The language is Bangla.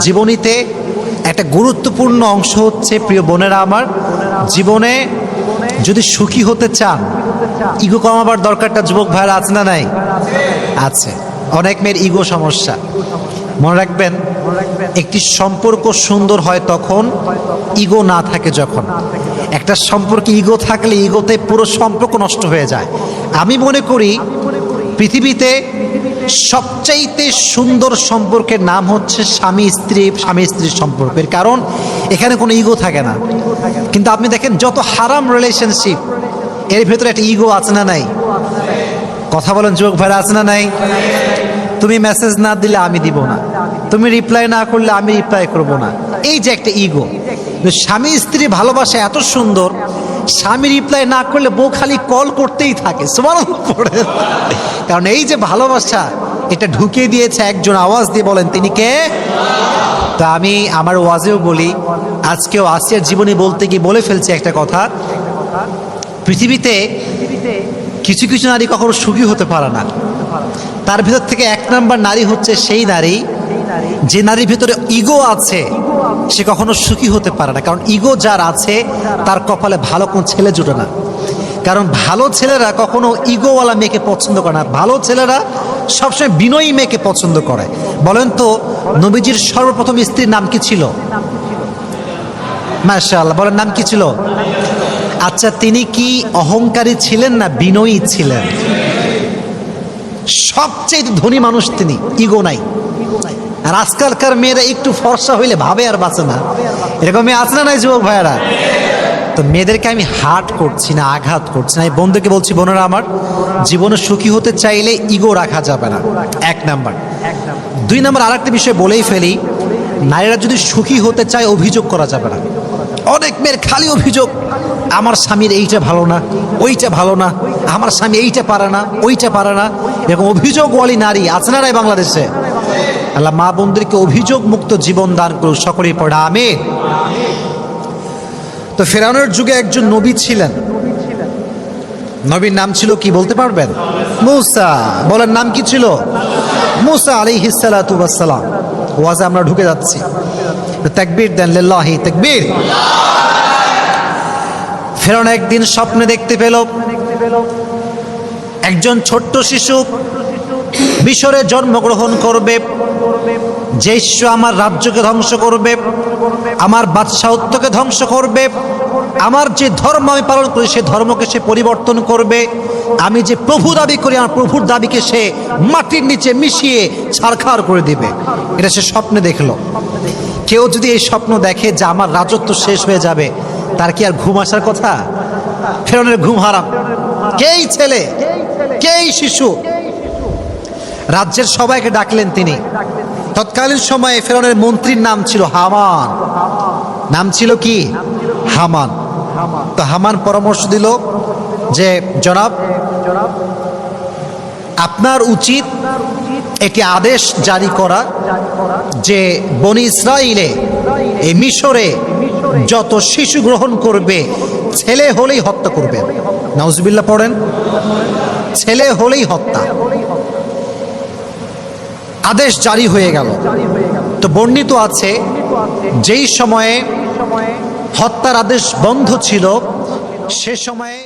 জীবনীতে একটা গুরুত্বপূর্ণ অংশ হচ্ছে, প্রিয় বোনেরা আমার, জীবনে যদি সুখী হতে চান, ইগো কমাবার দরকারটা যুবক ভাইয়ের আছে না নাই? আছে। অনেক মেয়ের ইগো সমস্যা। মনে রাখবেন, একটি সম্পর্ক সুন্দর হয় তখন ইগো না থাকে যখন। একটা সম্পর্কে ইগো থাকলে ইগোতে পুরো সম্পর্ক নষ্ট হয়ে যায়। আমি মনে করি, পৃথিবীতে সবচাইতে সুন্দর সম্পর্কের নাম হচ্ছে স্বামী স্ত্রী, স্বামী স্ত্রীর সম্পর্কের কারণ, এখানে কোনো ইগো থাকে না। কিন্তু আপনি দেখেন, যত হারাম রিলেশনশিপ এর ভেতরে একটা ইগো আছে না নাই? কথা বলেন, যুবক ভাইরা, আছে না নাই? তুমি মেসেজ না দিলে আমি দিব না। তুমি রিপ্লাই না করলে আমি রিপ্লাই করব না। এই যে একটা ইগো স্বামী স্ত্রী ভালোবাসা এত সুন্দর স্বামী রিপ্লাই না করলে বউ খালি কল করতেই থাকে। পড়ে। কারণ এই যে ভালোবাসা, এটা ঢুকিয়ে দিয়েছে একজন আওয়াজ দিয়ে বলেন, তিনি কে? তা আমি আমার ওয়াজেও বলি, আজকেও আসিয়ার জীবনী বলতে গিয়ে বলে ফেলছে একটা কথা। পৃথিবীতে কিছু কিছু নারী কখনো সুখী হতে পারে না। তার ভিতর থেকে এক নাম্বার নারী হচ্ছে সেই নারী যে নারীর ভিতরে ইগো আছে সে কখনো সুখী হতে পারে না। কারণ ইগো যার আছে তার কপালে ভালো কোনো ছেলে জুটে না। কারণ ভালো ছেলেরা কখনো ইগোওয়ালা মেয়েকে পছন্দ করে না। ভালো ছেলেরা সবসময় বিনয়ী মেয়েকে পছন্দ করে। বলেন তো নবীজির সর্বপ্রথম স্ত্রীর নাম কি ছিল? মাশাআল্লাহ বলেন নাম কি ছিল? আচ্ছা তিনি কি অহংকারী ছিলেন না বিনয়ী ছিলেন? সবচেয়ে ধনী মানুষ তিনি ইগো নাই। আর আজকালকার মেয়েরা একটু ফর্সা হইলে ভাবে আর বাঁচে না। এরকম মেয়ে আছে না নাই, যুবক ভাইয়ারা? তো মেয়েদেরকে আমি হার্ট করছি না, আঘাত করছি না। এই বন্ধুকে বলছি, বোনেরা আমার, জীবনে সুখী হতে চাইলে ইগো রাখা যাবে না। এক নাম্বার। দুই নাম্বার আর একটা বিষয় বলেই ফেলি, নারীরা যদি সুখী হতে চায়, অভিযোগ করা যাবে না। অনেক মেয়ের খালি অভিযোগ, আমার স্বামীর এইটা ভালো না, ওইটা ভালো না, আমার স্বামী এইটা পারে না, ওইটা পারে না। এরকম অভিযোগওয়ালী নারী আছে না নাই বাংলাদেশে? আল্লাহ মা বোনদেরকে অভিযোগ মুক্ত জীবন দান করুক, সকলেই পড়া আমি তো ফেরানোর যুগে একজন নবী ছিলেন। নবীর নাম ছিল কি বলতে পারবেন? মুসা। বলেন নাম কি ছিল? মুসা আলী হিসালাতাম ওয়াজে আমরা ঢুকে যাচ্ছি। তাকবীর দেন, লিল্লাহি তাকবীর। ফেরানো একদিন স্বপ্নে দেখতে পেল। একজন ছোট্ট শিশু মিশরে জন্মগ্রহণ করবে যে শিশু আমার রাজ্যকে ধ্বংস করবে, আমার বাদশাহত্বকে ধ্বংস করবে, আমার যে ধর্ম আমি পালন করি, সে ধর্মকে সে পরিবর্তন করবে, আমি যে প্রভু দাবি করি, আমার প্রভুর দাবিকে সে মাটির নিচে মিশিয়ে ছাড়খাড় করে দিবে। এটা সে স্বপ্নে দেখল। কেউ যদি এই স্বপ্ন দেখে যে আমার রাজত্ব শেষ হয়ে যাবে, তার কি আর ঘুম আসার কথা? ফেরনের ঘুম হারাম। কেই ছেলে? কেই শিশু? রাজ্যের সবাইকে ডাকলেন তিনি। তৎকালীন সময়ে ফেরনের মন্ত্রীর নাম ছিল হামান। নাম ছিল কি? হামান। তো হামান পরামর্শ দিল যে, জনাব, আপনার উচিত একটি আদেশ জারি করা যে বনি ইসরাইলে এই মিশরে যত শিশু গ্রহণ করবে, ছেলে হলেই হত্যা করবে। নাউজবিল্লা পড়েন। ছেলে হলেই হত্যা। আদেশ জারি হয়ে গেল। তো বর্ণিত আছে, যেই সময়ে হত্যার আদেশ বন্ধ ছিল, সে সময়ে